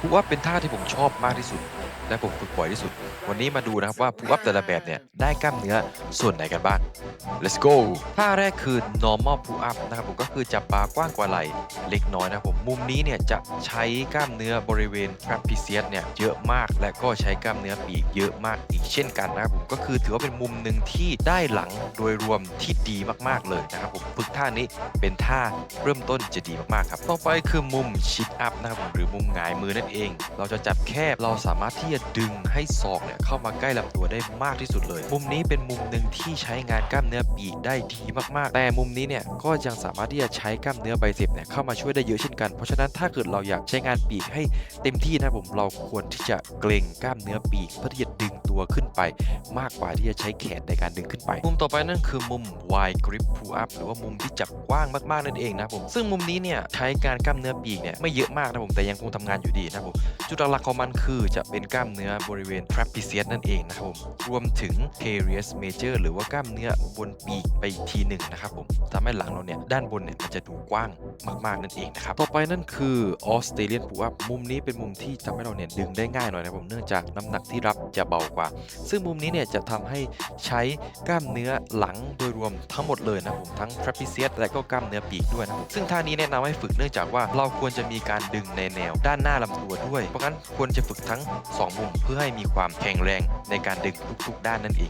พูอัพเป็นท่าที่ผมชอบมากที่สุด และผมฝึกบ่อยที่สุด วันนี้มาดูนะครับว่าพูอัพแต่ละแบบเนี่ยได้กล้ามเนื้อส่วนไหนกันบ้าง let's go ท่าแรกคือ normal pull up นะครับผมก็คือจับบากว้างกว่าไหล่เล็กน้อยนะครับผมมุมนี้เนี่ยจะใช้กล้ามเนื้อบริเวณ trapezius เนี่ยเยอะมากและก็ใช้กล้ามเนื้อปีกเยอะมากอีกเช่นกันนะครับผมก็คือถือว่าเป็นมุมหนึ่งที่ได้หลังโดยรวมที่ดีมากๆเลยนะครับผมฝึกท่านี้เป็นท่าเริ่มต้นจะดีมากๆครับต่อไปคือมุม sit up นะครับผมหรือมุมหงายมือนั่นเอง เราจะจับแคบเราสามารถที่จะดึงให้ศอกเนี่ยเข้ามาใกล้ลำตัวได้มากที่สุดเลย มุมนี้เป็นมุมหนึ่งที่ใช้งานกล้ามเนื้อปีกได้ดีมากๆ แต่มุมนี้เนี่ยก็ยังสามารถที่จะใช้กล้ามเนื้อไบเซปเนี่ยเข้ามาช่วยได้เยอะเช่นกัน เพราะฉะนั้นถ้าเกิดเราอยากใช้งานปีกให้เต็มที่นะผมเราควรที่จะเกรงกล้ามเนื้อปีกเพื่อที่จะดึงตัวขึ้นไป มากกว่าที่จะใช้แขนในการดึงขึ้นไป มุมต่อไปนั่นคือมุม wide grip pull up หรือว่ามุมที่จับกว้างมากๆนั่นเองนะผมซึ่งมุมนี้เนี่ยใช้การกล้ามเนื้อปีกเนี่ยไม่เยอะมากนะผมแต่ยังคงทำงานอยู่ดีนะครับผมจุดหลักของมันคือจะเป็นกล้ามเนื้อบริเวณ trapezius นั่นเองนะครับผมรวมถึง teres major หรือว่ากล้ามเนื้อบนปีกไปอีกทีหนึ่งนะครับผมทำให้หลังเราเนี่ยด้านบนเนี่ยมันจะดูกว้างมากๆนั่นเองนะครับต่อไปนั่นคือ Australian pull up มุมนี้เป็นมุมที่ทำให้เราเนี่ยดึงได้ง่ายหน่อยนะครับผมเนื่องจากน้ำหนักที่รับจะเบากว่า ซึ่งมุมนี้เนี่ยจะทำให้ใช้กล้ามเนื้อหลังโดยรวมทั้งหมดเลยนะครับผมทั้ง trapezius และก็กล้ามเนื้อปีกด้วยนะครับซึ่งท่านี้แนะนำให้ฝึกเนื่องจากว่าเราควรจะมีการดึงในแนวด้านหน้าลำตัวด้วย เพราะงั้นควรจะฝึกทั้ง 2 มุมเพื่อให้มีความแข็งแรงในการดึงทุกๆ ด้านนั่นเอง